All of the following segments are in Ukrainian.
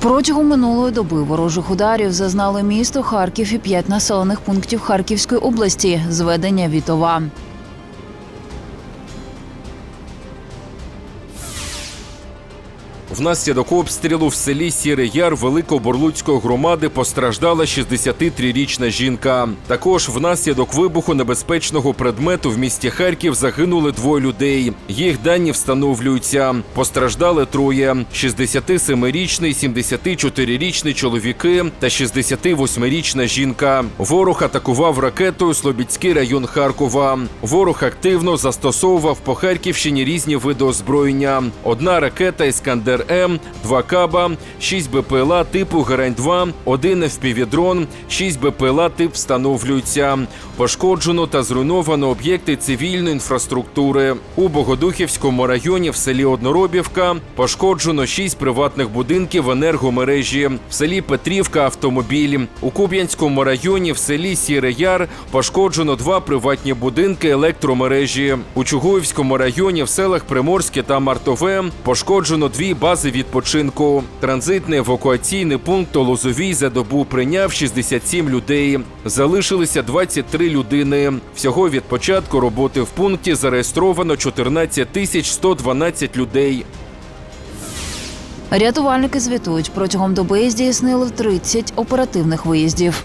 Протягом минулої доби ворожих ударів зазнали місто Харків і п'ять населених пунктів Харківської області. Зведення Вітова. Внаслідок обстрілу в селі Сірий Яр Великоборлуцької громади постраждала 63-річна жінка. Також внаслідок вибуху небезпечного предмету в місті Харків загинули двоє людей. Їх дані встановлюються. Постраждали троє: 67-річний, 74-річний чоловіки та 68-річна жінка. Ворог атакував ракетою Слобідський район Харкова. Ворог активно застосовував по Харківщині різні види озброєння. Одна ракета Іскандер М, два каба, 6 БПЛА типу Герань-2, один FPV-дрон, 6 БПЛА тип встановлюються. Пошкоджено та зруйновано об'єкти цивільної інфраструктури. У Богодухівському районі в селі Одноробівка пошкоджено 6 приватних будинків енергомережі. В селі Петрівка автомобіль. У Куб'янському районі в селі Сірий Яр пошкоджено два приватні будинки електромережі. У Чугуївському районі в селах Приморське та Мартове пошкоджено дві бази відпочинку. Транзитний евакуаційний пункт у Лозовій за добу прийняв 67 людей. Залишилися 23 людини. Всього від початку роботи в пункті зареєстровано 14 тисяч 112 людей. Рятувальники звітують, протягом доби здійснили 30 оперативних виїздів.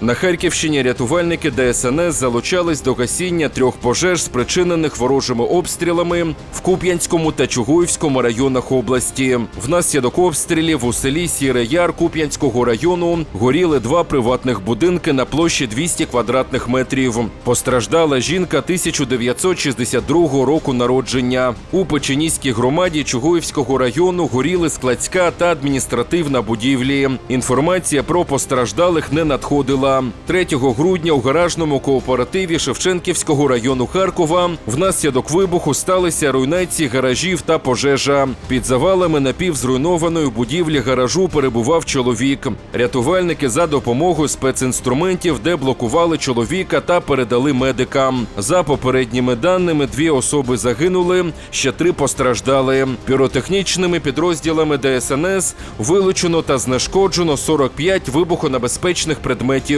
На Харківщині рятувальники ДСНС залучались до гасіння трьох пожеж, спричинених ворожими обстрілами в Куп'янському та Чугуївському районах області. Внаслідок обстрілів у селі Сірий Яр Куп'янського району горіли два приватних будинки на площі 200 квадратних метрів. Постраждала жінка 1962 року народження. У Печеніській громаді Чугуївського району горіли складська та адміністративна будівлі. Інформація про постраждалих не надходила. 3 грудня у гаражному кооперативі Шевченківського району Харкова внаслідок вибуху сталися руйнації гаражів та пожежа. Під завалами напівзруйнованої будівлі гаражу перебував чоловік. Рятувальники за допомогою спецінструментів деблокували чоловіка та передали медикам. За попередніми даними, дві особи загинули, ще три постраждали. Піротехнічними підрозділами ДСНС вилучено та знешкоджено 45 вибухонебезпечних предметів.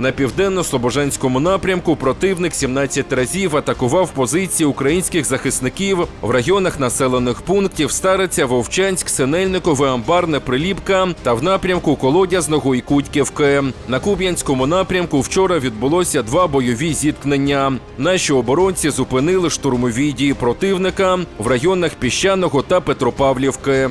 На південно-слобожанському напрямку противник 17 разів атакував позиції українських захисників в районах населених пунктів Стариця, Вовчанськ, Синельникове, Амбарне, Приліпка та в напрямку Колодязного і Кутьківки. На Куб'янському напрямку вчора відбулося два бойові зіткнення. Наші оборонці зупинили штурмові дії противника в районах Піщаного та Петропавлівки.